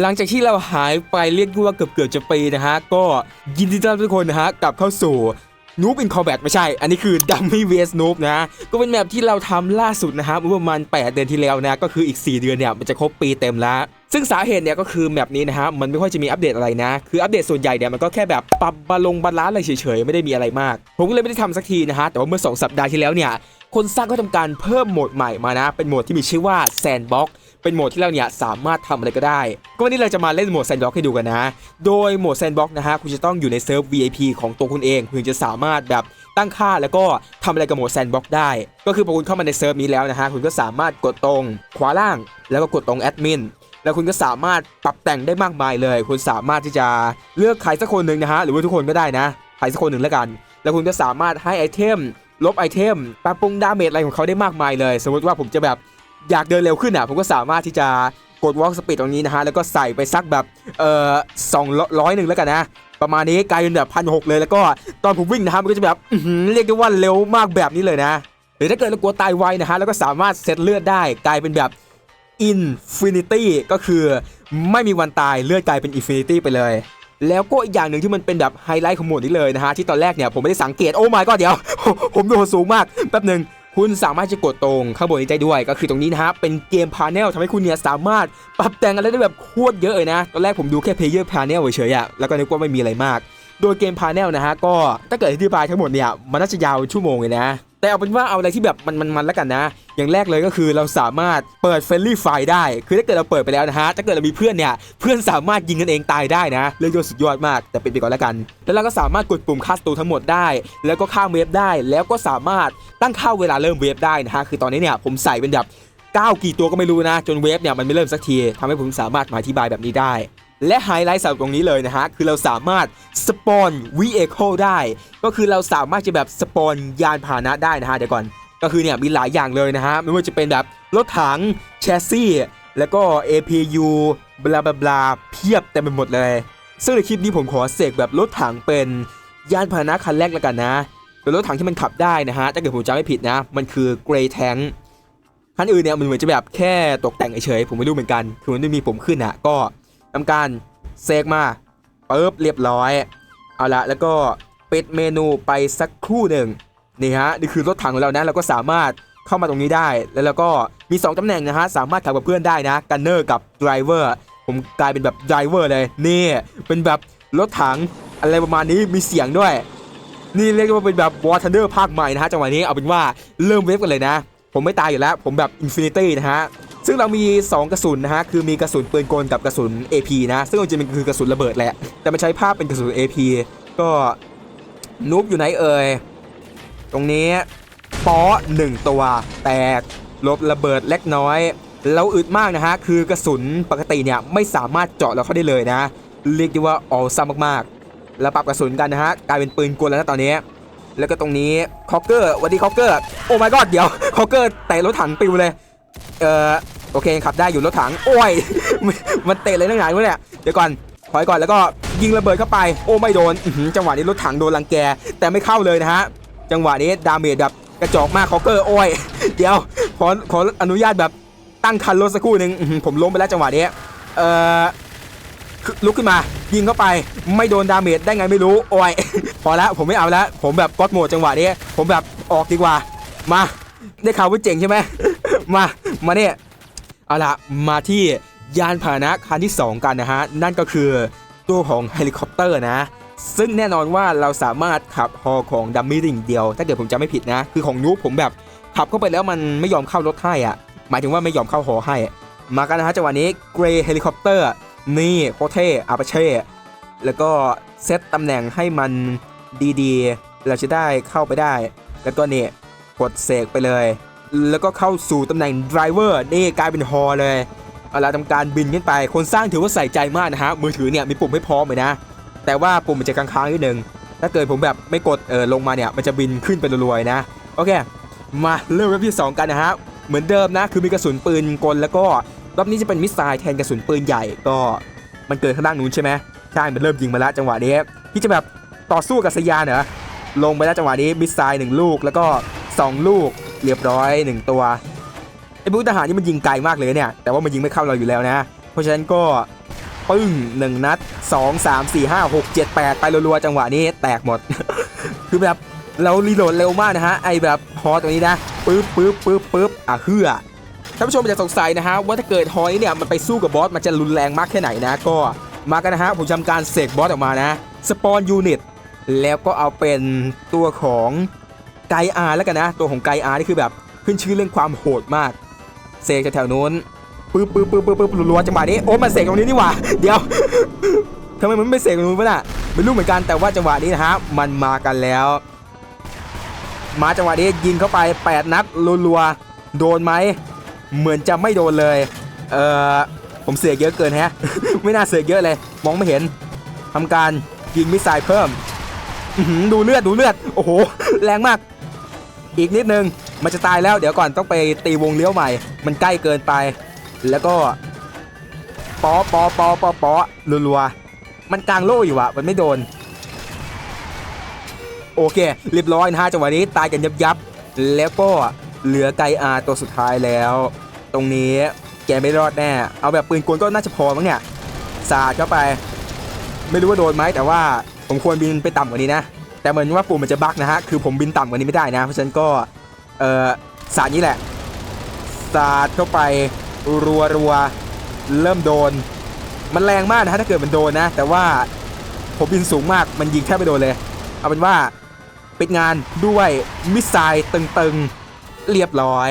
หลังจากที่เราหายไปเรียกว่าเกือบเกือบจะปีนะฮะ ก็ยินดีต้อนรับทุกคนนะฮะกลับเข้าสู่นูบอินคอแบทไม่ใช่ อันนี้คือดัมมี่เวสนูบนะ ก็เป็นแมปที่เราทำล่าสุดนะฮะเมื่อประมาณ 8 เดือนที่แล้วนะ ก็คืออีก 4 เดือนเนี่ย มันจะครบปีเต็มแล้วซึ่งสาเหตุเนี่ยก็คือแมปนี้นะฮะมันไม่ค่อยจะมีอัปเดตอะไรนะ คืออัปเดตส่วนใหญ่เนี่ยมันก็แค่แบบปรับบาลงบาลานซ์อะไรเฉยๆ ไม่ได้มีอะไรมาก ผมก็เลยไม่ได้ทำสักทีนะฮะ แต่ว่าเมื่อ 2 สัปดาห์ที่แล้วเนี่ย คนสร้างก็ทำการเพิ่มโหมดใหม่มานะ เป็นโหมดที่มีชื่อว่า Sandbox เป็นโหมดที่เราเนี่ยสามารถทำอะไรก็ได้ ก็วันนี้เราจะมาเล่นโหมด Sandbox ให้ดูกันนะ โดยโหมด Sandbox นะฮะคุณจะต้องอยู่ในเซิร์ฟ VIP ของตัวคุณเองคุณถึงจะสามารถแบบตั้งค่าแล้วก็ทำอะไรกับโหมด Sandbox ได้ ก็คือพอคุณเข้ามาในเซิร์ฟนี้แล้วนะฮะคุณก็สามารถกดตรงขวาล่าง แล้วก็กดตรงแอดมินแล้วคุณก็สามารถปรับแต่งได้มากมายเลย คุณสามารถที่จะเลือกใครสักคนหนึ่งนะฮะ หรือว่าทุกคนก็ได้นะใครสักคนหนึ่งแล้วกัน แล้วคุณก็สามารถให้ไอเทม ลบไอเทมปรับปรุงดาเมจอะไรของเขาได้มากมายเลย สมมติว่าผมจะแบบ อยากเดินเร็วขึ้นอะผมก็สามารถที่จะกด walk speed ตรงนี้นะฮะแล้วก็ใส่ไปสักแบบเอ่อสองร้อยหนึ่งแล้วกันนะประมาณนี้กลายเป็นแบบพันหกเลยแล้วก็ตอนผมวิ่งนะฮะมันก็จะแบบเรียกได้ว่าเร็วมากแบบนี้เลยนะ หรือถ้าเกิดเรากลัวตายไวนะฮะแล้วก็สามารถเซตเลือดได้กลายเป็นแบบ Infinity ก็คือไม่มีวันตายเลือดกลายเป็น Infinity ไปเลย แล้วก็อีกอย่างหนึ่งที่มันเป็นแบบไฮไลท์ของหมดนี้เลยนะฮะที่ตอนแรกเนี่ยผมไม่ได้สังเกตโอ้ my ก็เดี๋ยว ผมโดดสูงมากแป๊บหนึ่ง คุณสามารถจะกดตรงข้างบนนี้ได้ด้วย ก็คือตรงนี้นะฮะเป็นเกมพาเนลทำให้คุณเนี่ยสามารถปรับแต่งอะไรได้แบบโคตรเยอะเลยนะ ตอนแรกผมดูแค่เพเยอร์พาเนลเฉยๆอะแล้วก็นึกว่าไม่มีอะไรมาก โดยเกมพาเนลนะฮะก็ถ้าเกิดอธิบายทั้งหมดเนี่ยมันน่าจะยาวชั่วโมงเลยนะ แต่เอาเป็นว่าเอาอะไรที่แบบมันมันมันแล้วกันนะ อย่างแรกเลยก็คือเราสามารถเปิดเฟรนลี่ไฟได้ คือถ้าเกิดเราเปิดไปแล้วนะฮะ ถ้าเกิดเรามีเพื่อนเนี่ย เพื่อนสามารถยิงกันเองตายได้นะ เรื่องยอดสุดยอดมาก แต่เป็นไปก่อนแล้วกัน แล้วเราก็สามารถกดปุ่มคัสตูทั้งหมดได้ แล้วก็ข้ามเวฟได้ แล้วก็สามารถตั้งค่าเวลาเริ่มเวฟได้นะฮะ คือตอนนี้เนี่ยผมใส่เป็นแบบ9กี่ตัวก็ไม่รู้นะ จนเวฟเนี่ยมันไม่เริ่มสักทีทำให้ผมสามารถมาอธิบายแบบนี้ได้ และไฮไลท์สำหรับตรงนี้เลยนะฮะ คือเราสามารถสปอน vehicle ได้ ก็คือเราสามารถจะแบบสปอนยานพาหนะได้นะฮะเดี๋ยวก่อน ก็คือเนี่ยมีหลายอย่างเลยนะฮะ ไม่ว่าจะเป็นแบบรถถังแชสซี่แล้วก็ APU บลาบลาบลาเพียบเต็มไปหมดเลย ซึ่งในคลิปนี้ผมขอเสกแบบรถถังเป็นยานพาหนะคันแรกแล้วกันนะเป็นรถถังที่มันขับได้นะฮะถ้าเกิดผมจำไม่ผิดนะ มันคือ Grey Tank คันอื่นเนี่ยมันเหมือนจะแบบแค่ตกแต่งเฉยผมไม่รู้เหมือนกันคือมันไม่มีผมขึ้นอะก็ ทำการเซกมาปึ๊บเรียบร้อย เอาละแล้วก็ปิดเมนูไปสักครู่หนึ่งนี่ฮะนี่คือรถถังของเรานะเราก็สามารถเข้ามาตรงนี้ได้ แล้วเราก็มี 2ตำแหน่งนะฮะสามารถขับกับเพื่อนได้นะกันเนอร์กับไดรเวอร์ผมกลายเป็นแบบไดรเวอร์เลยนี่เป็นแบบรถถังอะไรประมาณนี้มีเสียงด้วย นี่เรียกว่าเป็นแบบวอร์ทันเดอร์ภาคใหม่นะฮะจังหวะนี้เอาเป็นว่าเริ่มเวฟกันเลยนะ ผมไม่ตายอยู่แล้ว ผมแบบอินฟินิตี้นะฮะ ซึ่งเรามี 2 กระสุนนะฮะ คือมีกระสุนปืนกลกับกระสุน AP นะ ซึ่งจริงๆมันคือกระสุนระเบิดแหละ แต่มันใช้ภาพเป็นกระสุน AP ก็นูบอยู่ไหนเอ่ย ตรงนี้ป้อหนึ่งตัว แตกลบระเบิดเล็กน้อย เราอึดมากนะฮะ คือกระสุนปกติเนี่ยไม่สามารถเจาะเราเข้าได้เลยนะ เรียกได้ว่าออลซัมมากๆ แล้วปรับกระสุนกันนะฮะ กลายเป็นปืนกลแล้วนะตอนนี้ แล้วก็ตรงนี้คอกเกอร์วันดีคอกเกอร์ โอ้ my god เดี๋ยวคอกเกอร์เตะรถถังปิวเลย เอ่อ โอเคขับได้อยู่รถถังโอ้ย มันเตะเลยตั้งไหนวะเนี่ยเดี๋ยวก่อนถอยก่อนแล้วก็ยิงระเบิดเข้าไป โอ้ไม่โดนจังหวะนี้รถถังโดนรังแก แต่ไม่เข้าเลยนะฮะจังหวะนี้ดาเมจแบบกระจอกมากคอเกอร์โอ้ยเดี๋ยวขอขออนุญาตแบบตั้งคันรถสักครู่หนึ่งผมล้มไปแล้วจังหวะนี้เอ่อลุกขึ้นมายิงเข้าไป ไม่โดนดาเมจได้ไงไม่รู้โอ้ยพอแล้วผมไม่เอาแล้วผมแบบก็อดโหมดจังหวะนี้ผมแบบออกดีกว่ามาได้ข่าวว่าเจ๋งใช่ไหมมามาเนี่ย เอาละมาที่ยานพาหนะคันที่ 2 กันนะฮะ นั่นก็คือตัวของเฮลิคอปเตอร์นะ ซึ่งแน่นอนว่าเราสามารถขับฮอของดัมมี่ดิ่งเดียว ถ้าเกิดผมจำไม่ผิดนะ คือของนูผมแบบขับเข้าไปแล้วมันไม่ยอมเข้ารถให้อะหมายถึงว่าไม่ยอมเข้าฮอให้ มากันนะฮะจังหวะนี้เกรย์เฮลิคอปเตอร์ นี่โคเทอาปาเช่แล้วก็เซตตำแหน่งให้มันดีๆ เราจะได้เข้าไปได้ แล้วก็เนี่ยกดเสกไปเลย แล้วก็เข้าสู่ตำแหน่งไดรเวอร์นี่กลายเป็นฮอเลยเอาละทำการบินขึ้นไป คนสร้างถือว่าใส่ใจมากนะฮะ มือถือเนี่ยมีปุ่มให้พร้อมเลยนะ แต่ว่าปุ่มมันจะค้างๆนิดนึง ถ้าเกิดผมแบบไม่กดเออลงมาเนี่ย มันจะบินขึ้นไปรวยๆนะ โอเค มาเริ่มเว็บที่ 2 กันนะฮะ เหมือนเดิมนะ คือมีกระสุนปืนกลแล้วก็รอบนี้จะเป็นมิสไซล์แทนกระสุนปืนใหญ่ก็มันเกิดข้างล่างนู้นใช่ไหมใช่ มันเริ่มยิงมาแล้วจังหวะนี้ที่จะแบบต่อสู้กับสยานเหรอลงไปแล้วจังหวะนี้มิสไซล์หนึ่งลูกแล้วก็ 2 ลูก เรียบร้อย1ตัวไอ้บุทหารนี่มันยิงไกลมากเลยเนี่ยแต่ว่ามันยิงไม่เข้าเราอยู่แล้วนะ เพราะฉะนั้นก็ปึ้ง1นัด2 3 4 5 6 7 8ไปรัวๆจังหวะนี้แตกหมด คือแบบเรารีโหลดเร็วมากนะฮะไอแบบฮอตัวนี้นะปึ๊บปึ๊บปึ๊บปึ๊บอะเฮือท่านผู้ชมอาจจะสงสัยนะฮะว่าถ้าเกิดฮอนี้เนี่ยมันไปสู้กับบอสมันจะรุนแรงมากแค่ไหนนะ ก็มากันนะฮะผมทำการเสกบอสออกมานะสปอนยูนิตแล้วก็เอาเป็นตัวของ ไกอาร์แล้วกันนะ ตัวของไกอาร์นี่คือแบบขึ้นชื่อเรื่องความโหดมาก เสกจากแถวนู้นปึ๊บปึ๊บปึ๊บปึ๊บปึ๊บรัวจังหวะนี้โอ้มันเสกตรงนี้นี่หว่าเดี๋ยวทำไมมันไม่เสกตรงนู้นวะน่ะไม่รู้เหมือนกันแต่ว่าจังหวะนี้นะฮะมันมากันแล้ว มาจังหวะนี้ยิงเข้าไป 8 นัดรัวๆโดนไหมเหมือนจะไม่โดนเลยเออผมเสียเยอะเกินแฮะ ไม่น่าเสียเยอะเลย มองไม่เห็นทำการยิงมิสไซล์เพิ่มดูเลือดดูเลือด โอ้โห แรงมาก อีกนิดนึงมันจะตายแล้วเดี๋ยวก่อนต้องไปตีวงเลี้ยวใหม่ มันใกล้เกินไป แล้วก็ปอปอปอปอปอรัวๆมันกลางโล่อยู่อะมันไม่โดน โอเคเรียบร้อยนะฮะจังหวะนี้ตายกันยับยับแล้วก็เหลือไกอาตัวสุดท้ายแล้ว ตรงนี้แกไม่รอดแน่ เอาแบบปืนกลก็น่าจะพอมั้งเนี่ยสาดเข้าไป ไม่รู้ว่าโดนไหมแต่ว่าผมควรบินไปต่ำกว่านี้นะ แต่เหมือนว่าปุ่มมันจะบั๊กนะฮะ คือผมบินต่ำกว่านี้ไม่ได้นะ เพราะฉะนั้นก็ เออสาดนี้แหละ สาดเข้าไปรัวรัวเริ่มโดน มันแรงมากนะฮะถ้าเกิดมันโดนนะ แต่ว่าผมบินสูงมาก มันยิงแทบไม่โดนเลย เอาเป็นว่าปิดงานด้วยมิสไซล์ตึงๆ เรียบร้อย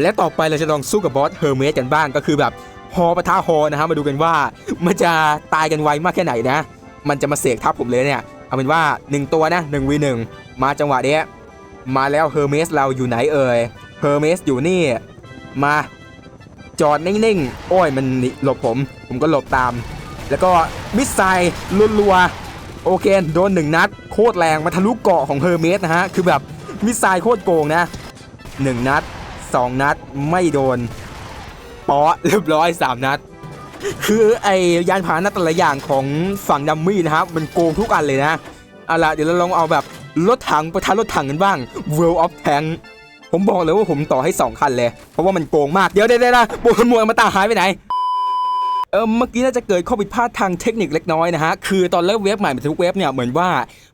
และต่อไปเราจะลองสู้กับบอสเฮอร์เมสกันบ้าง ก็คือแบบฮอปะทะฮอนะฮะ มาดูกันว่ามันจะตายกันไวมากแค่ไหนนะ มันจะมาเสกทับผมเลยเนี่ย เอาเป็นว่า 1 ตัวนะ1 v 1มาจังหวะเนี้ยมาแล้วเฮอร์เมสเราอยู่ไหนเอ่ยเฮอร์เมสอยู่นี่ มาจอดนิ่งๆ โอ้ยมันหลบผม ผมก็หลบตาม แล้วก็มิสไซล์รัวๆ โอเค โดนหนึ่งนัด โคตรแรงมาทะลุเกาะของเฮอร์เมสนะฮะ คือแบบมิสไซล์โคตรโกงนะหนึ่งนัดสองนัดไม่โดนปอเรียบร้อยสามนัด คือไอยานพาหนะแต่ละอย่างของฝั่งดัมมี่นะครับมันโกงทุกอันเลยนะเอาล่ะเดี๋ยวเราลองเอาแบบรถถังประทัดรถถังกันบ้าง World of Tank ผมบอกเลยว่าผมต่อให้ 2 คันเลย เพราะว่ามันโกงมากเดี๋ยวเดี๋ยวเดี๋ยวนะบวกมวกมาตาหายไปไหนเออเมื่อกี้น่าจะเกิดข้อผิดพลาดทางเทคนิคเล็กน้อยนะฮะ คือตอนเริ่มเว็บใหม่ทุกเว็บเนี่ยเหมือนว่า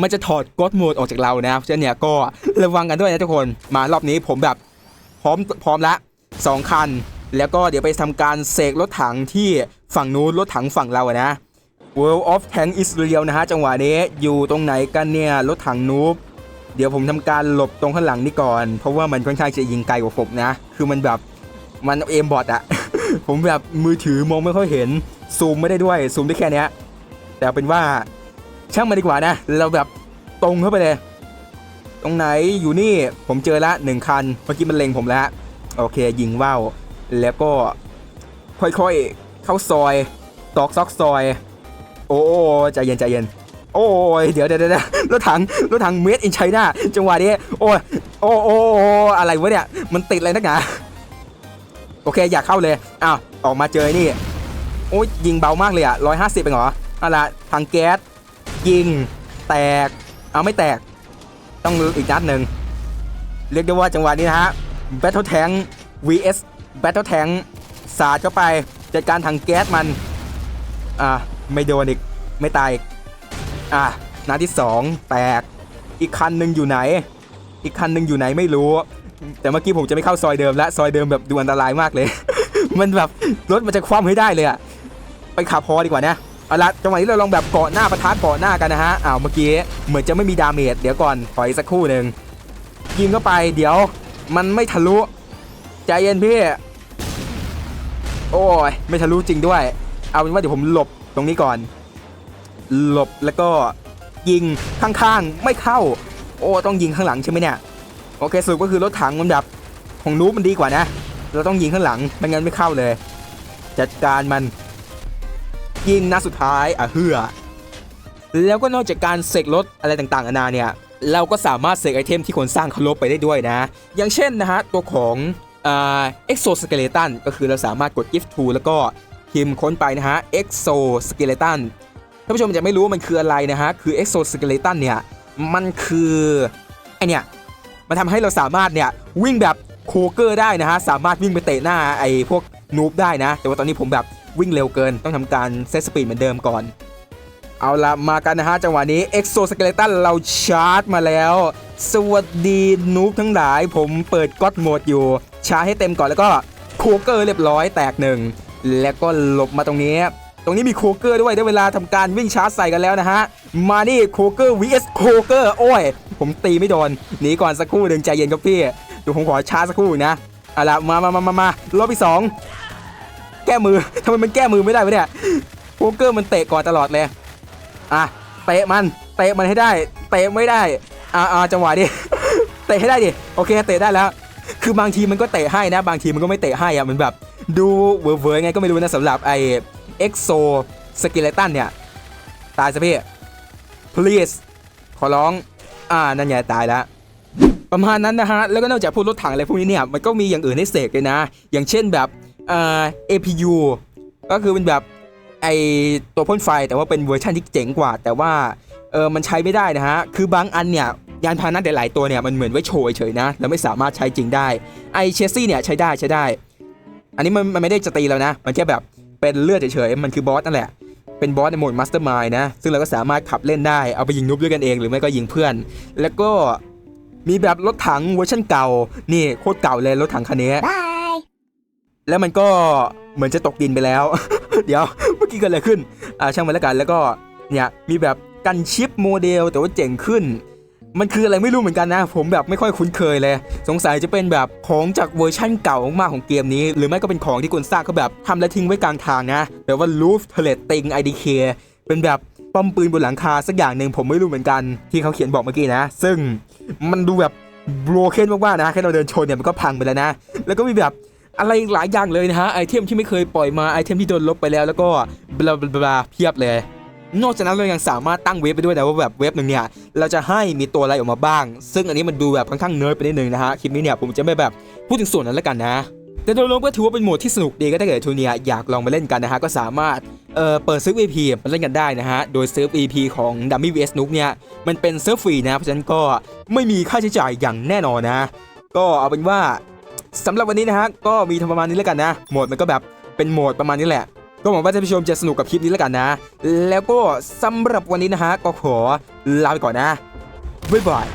มันจะถอดก็อดโหมดออกจากเรานะเพราะฉะนั้นเนี่ยก็ระวังกันด้วยนะทุกคนมารอบนี้ผมแบบพร้อมพร้อมละสองคัน แล้วก็เดี๋ยวไปทำการเสกรถถังที่ฝั่งนู้นรถถังฝั่งเราอะนะ World of Tank Israel นะฮะจังหวะนี้อยู่ตรงไหนกันเนี่ยรถถังนูบเดี๋ยวผมทำการหลบตรงข้างหลังนี่ก่อน เพราะว่ามันค่อนข้างจะยิงไกลกว่าผมนะ คือมันแบบมันเอมบอทอะผมแบบมือถือมองไม่ค่อยเห็นซูมไม่ได้ด้วยซูมได้แค่นี้แต่เอาเป็นว่าช่างมันดีกว่านะ เราแบบตรงเข้าไปเลย ตรงไหนอยู่นี่ผมเจอละหนึ่งคันเมื่อกี้มันเล็งผมแล้วโอเคยิงว่าว แล้วก็ค่อยๆเข้าซอยตอกซอกซอย โอ้ใจเย็นใจเย็น โอ้ยเดี๋ยวเดี๋ยวเดี๋ยวรถถังรถถังเมดอินไชน่าจังหวะนี้โอ้ยโอ้โอ้อะไรวะเนี่ย มันติดอะไรนักหนาโอเคอยากเข้าเลยอ้าวออกมาเจอนี่โอ้ยยิงเบามากเลยอะร้อยห้าสิบเองเหรอเอาละทางแก๊สยิงแตกเอาไม่แตก ต้องอีกนัดหนึ่งเรียกได้ว่าจังหวะนี้นะฮะ Battle Tank vs Battle Tank สาดเข้าไป จัดการถังแก๊สมัน อ่า ไม่โดนอีก ไม่ตายอะนัดที่ 2 แตก อีกคันหนึ่งอยู่ไหน อีกคันหนึ่งอยู่ไหนไม่รู้ แต่เมื่อกี้ผมจะไม่เข้าซอยเดิมและซอยเดิมแบบดูอันตรายมากเลย มันแบบรถมันจะคว่ำให้ได้เลยอะไปขับพอดีกว่านะเอาละจังหวะนี้เราลองแบบเกาะหน้าประทะเกาะหน้ากันนะฮะอ้าวเมื่อกี้เหมือนจะไม่มีดาเมจเดี๋ยวก่อนถอยสักครู่หนึ่งยิงเข้าไปเดี๋ยวมันไม่ทะลุ ใจเย็นพี่ โอ้ย ไม่ทะลุจริงด้วย เอาเป็นว่าเดี๋ยวผมหลบตรงนี้ก่อน หลบแล้วก็ยิงข้างๆ ไม่เข้า โอ้ต้องยิงข้างหลังใช่ไหมเนี่ย โอเคสรุปก็คือรถถังมันแบบของนูบมันดีกว่านะ เราต้องยิงข้างหลังไม่งั้นไม่เข้าเลย จัดการมัน ยิงนัดสุดท้ายอะเฮือแล้วก็นอกจากการเสกรถอะไรต่างๆนานาเนี่ยเราก็สามารถเสกไอเทมที่คนสร้างเคารพไปได้ด้วยนะ อย่างเช่นนะฮะตัวของ อ่า exoskeleton ก็คือเราสามารถกด gift to แล้วก็พิมพ์ค้นไปนะฮะ exoskeleton ท่านผู้ชมจะไม่รู้ว่ามันคืออะไรนะฮะ คือ exoskeleton เนี่ย มันคือไอเนี่ย มันทำให้เราสามารถเนี่ย วิ่งแบบโคเกอร์ได้นะฮะ สามารถวิ่งไปเตะหน้าไอพวกนูบได้นะ แต่ว่าตอนนี้ผมแบบวิ่งเร็วเกิน ต้องทำการเซตสปีดเหมือนเดิมก่อน เอาละมากันนะฮะ จังหวะนี้เอ็กโซสเกเลตันเราชาร์จมาแล้ว สวัสดีนูบทั้งหลาย ผมเปิดก็อดโหมดอยู่ชาร์จให้เต็มก่อนแล้วก็โคเกอร์เรียบร้อยแตกหนึ่งแล้วก็หลบมาตรงนี้ ตรงนี้มีโคเกอร์ด้วยได้เวลาทำการวิ่งชาร์จใส่กันแล้วนะฮะ มานี่โคเกอร์ vs โคเกอร์โอ้ย ผมตีไม่โดนหนีก่อนสักครู่หนึ่งใจเย็นครับพี่เดี๋ยวผมขอชาร์จสักครู่นะเอาละมามามามามารอบที่สองแก้มือทำไมมันแก้มือไม่ได้วะเนี่ยโคเกอร์มันเตะก่อนตลอดเลยอะเตะมันเตะมันให้ได้เตะไม่ได้อ่าจังหวะดิเตะให้ได้ดิโอเคเตะได้แล้ว คือบางทีมันก็เตะให้นะ บางทีมันก็ไม่เตะให้อะมันแบบ ดูเวอร์เวอร์ไงก็ไม่รู้นะสำหรับไอเอ็กโซสกิเลตันเนี่ย ตายซะพี่ please ขอร้อง อ่า นั่นไงตายแล้วประมาณนั้นนะฮะ แล้วก็นอกจากพวกรถถังอะไรพวกนี้เนี่ย มันก็มีอย่างอื่นให้เสกเลยนะ อย่างเช่นแบบเอ่อ APU ก็คือเป็นแบบไอตัวพ่นไฟแต่ว่าเป็นเวอร์ชันที่เจ๋งกว่า แต่ว่าเออมันใช้ไม่ได้นะฮะ คือบางอันเนี่ย ยานพาหนะหลายๆตัวเนี่ยมันเหมือนไว้โชว์เฉยๆนะแล้วไม่สามารถใช้จริงได้ไอเชสซี่เนี่ยใช้ได้ใช้ได้ อันนี้มันมันไม่ได้จะตีแล้วนะ มันแค่แบบเป็นเลือดเฉยๆมันคือบอสนั่นแหละเป็นบอสในโหมดมาสเตอร์มายนะ ซึ่งเราก็สามารถขับเล่นได้เอาไปยิงนุบด้วยกันเองหรือไม่ก็ยิงเพื่อน แล้วก็มีแบบรถถังเวอร์ชันเก่า นี่โคตรเก่าเลยรถถังคันนี้แล้วมันก็เหมือนจะตกดินไปแล้ว เดี๋ยวเมื่อกี้เกิดอะไรขึ้น อ่าช่างมันแล้วกัน แล้วก็เนี่ยมีแบบกันชิปโมเดลแต่ว่าเจ๋งขึ้น มันคืออะไรไม่รู้เหมือนกันนะ ผมแบบไม่ค่อยคุ้นเคยเลย สงสัยจะเป็นแบบของจากเวอร์ชั่นเก่ามากของเกมนี้ หรือไม่ก็เป็นของที่คนสร้างเขาแบบทำแล้วทิ้งไว้กลางทางนะแบบว่า roof turret thing IDK เป็นแบบป้อมปืนบนหลังคาสักอย่างหนึ่งผมไม่รู้เหมือนกัน ที่เขาเขียนบอกเมื่อกี้นะ ซึ่งมันดูแบบโบรเคนมากๆนะแค่เราเดินชนเนี่ยมันก็พังไปแล้วนะ แล้วก็มีแบบอะไรหลายอย่างเลยนะฮะไอเทมที่ไม่เคยปล่อยมาไอเทมที่โดนลบไปแล้วแล้วก็บลาบลาบลาเพียบเลย นอกจากนั้นเรายังสามารถตั้งเว็บไปด้วยนะว่าแบบเว็บหนึ่งเนี่ยเราจะให้มีตัวอะไรออกมาบ้าง ซึ่งอันนี้มันดูแบบค่อนข้างเนิร์ดไปนิดนึงนะฮะคลิปนี้เนี่ยผมจะไม่แบบพูดถึงส่วนนั้นแล้วกันนะ แต่โดยรวมก็ถือว่าเป็นโหมดที่สนุกดีก็ถ้าเกิดทูเนี่ยอยากลองมาเล่นกันนะฮะก็สามารถเอ่อเปิดซื้อ VP มาเล่นกันได้นะฮะ โดยซื้อ VP ของ Dummy vs Nook เนี่ยมันเป็นเซิร์ฟฟรีนะเพราะฉะนั้นก็ไม่มีค่าใช้จ่ายอย่างแน่นอนนะ ก็เอาเป็นว่าสำหรับวันนี้นะฮะก็มีทำประมาณนี้แล้วกันนะโหมดมันก็แบบเป็นโหมดประมาณนี้แหละ ก็หวังว่าท่านผู้ชมจะสนุกกับคลิปนี้แล้วกันนะ แล้วก็สำหรับวันนี้นะฮะก็ขอลาไปก่อนนะบ๊ายบาย